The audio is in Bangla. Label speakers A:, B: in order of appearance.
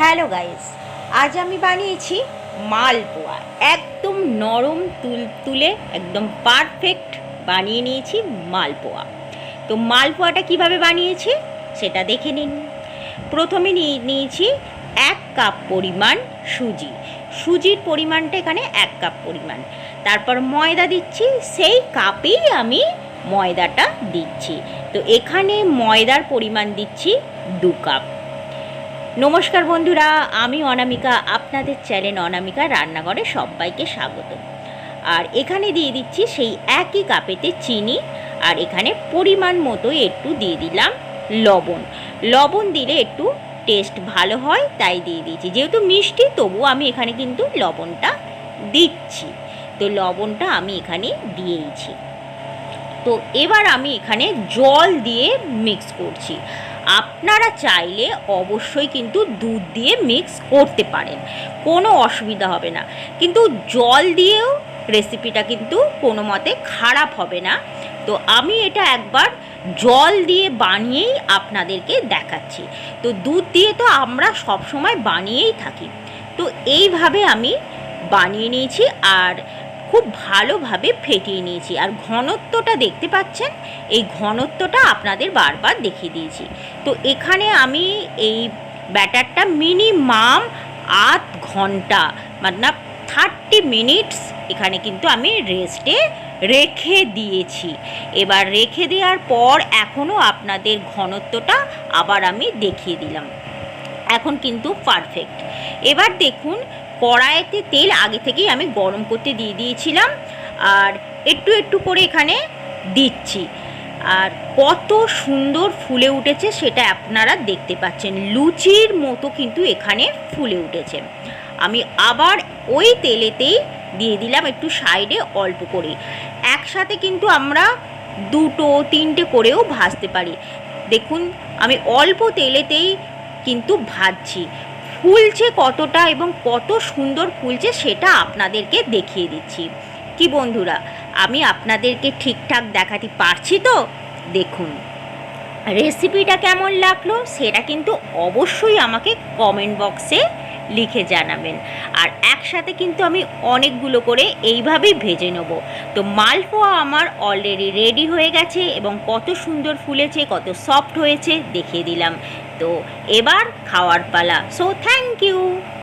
A: হ্যালো গাইস আজ আমি বানিয়েছি মালপোয়া। একদম নরম তুল, তুলে একদম পারফেক্ট বানিয়ে নিয়েছি মালপোয়া। তো মালপোয়াটা কীভাবে বানিয়েছি সেটা দেখে নিন। প্রথমে নিয়ে, নিয়েছি এক কাপ পরিমাণ সুজি। সুজির পরিমাণটা এখানে এক কাপ পরিমাণ। তারপর ময়দা দিচ্ছি, সেই কাপেই আমি ময়দাটা দিচ্ছি। তো এখানে ময়দার পরিমাণ দিচ্ছি দু কাপ। নমস্কার বন্ধুরা, আমি অনামিকা, আপনাদের চ্যানেল অনামিকা রান্নাঘরে সবাইকে স্বাগত। আর এখানে দিয়ে দিচ্ছি সেই একই কাপেতে চিনি, আর এখানে পরিমাণ মতো একটু দিয়ে দিলাম লবণ। লবণ দিলে একটু টেস্ট ভালো হয়, তাই দিয়ে দিয়েছি। যেহেতু মিষ্টি তবু আমি এখানে কিন্তু লবণটা দিচ্ছি। তো লবণটা আমি এখানে দিয়েইছি। তো এবার আমি এখানে জল দিয়ে মিক্স করছি। আপনারা চাইলে অবশ্যই কিন্তু দুধ দিয়ে মিক্স করতে পারেন, কোনো অসুবিধা হবে না। কিন্তু জল দিয়েও রেসিপিটা কিন্তু কোনো মতে খারাপ হবে না। তো আমি এটা একবার জল দিয়ে বানিয়েই আপনাদেরকে দেখাচ্ছি। তো দুধ দিয়ে তো আমরা সব সময় বানিয়েই থাকি। তো এইভাবে আমি বানিয়ে নিয়েছি আর খুব ভালোভাবে ফেটিয়ে নিয়েছি। আর ঘনত্বটা দেখতে পাচ্ছেন? এই ঘনত্বটা আপনাদের বারবার দেখিয়ে দিয়েছি। তো এখানে আমি এই ব্যাটারটা মিনিমাম আধ ঘণ্টা মানে থার্টি মিনিটস এখানে কিন্তু আমি রেস্টে রেখে দিয়েছি। এবার রেখে দেওয়ার পর এখনও আপনাদের ঘনত্বটা আবার আমি দেখিয়ে দিলাম। এখন কিন্তু পারফেক্ট। এবার দেখুন কড়াইতে তেল আগে থেকেই আমি গরম করতে দিয়ে দিয়েছিলাম। আর একটু একটু করে এখানে দিচ্ছি। আর কত সুন্দর ফুলে উঠেছে সেটা আপনারা দেখতে পাচ্ছেন। লুচির মতো কিন্তু এখানে ফুলে উঠেছে। আমি আবার ওই তেলেতেই দিয়ে দিলাম একটু সাইডে অল্প করে একসাথে কিন্তু আমরা দুটো, তিনটে করেও ভাজতে পারি। দেখুন, আমি অল্প তেলেতেই কিন্তু ভাজছি। ফুলছে কতটা এবং কত সুন্দর ফুলছে সেটা আপনাদেরকে দেখিয়ে দিচ্ছি। কি বন্ধুরা, আমি আপনাদেরকে ঠিকঠাক দেখাতে পারছি তো? দেখুন। রেসিপিটা কেমন লাগল সেটা কিন্তু অবশ্যই আমাকে কমেন্ট বক্সে লিখে জানাবেন। আর একসাথে কিন্তু আমি অনেকগুলো করে এইভাবেই ভেজে নেব। তো মালপোয়া আমার অলরেডি রেডি হয়ে গেছে এবং কত সুন্দর ফুলেছে, কত সফট হয়েছে, দেখিয়ে দিলাম। তো এবার খাওয়ার পালা। So thank you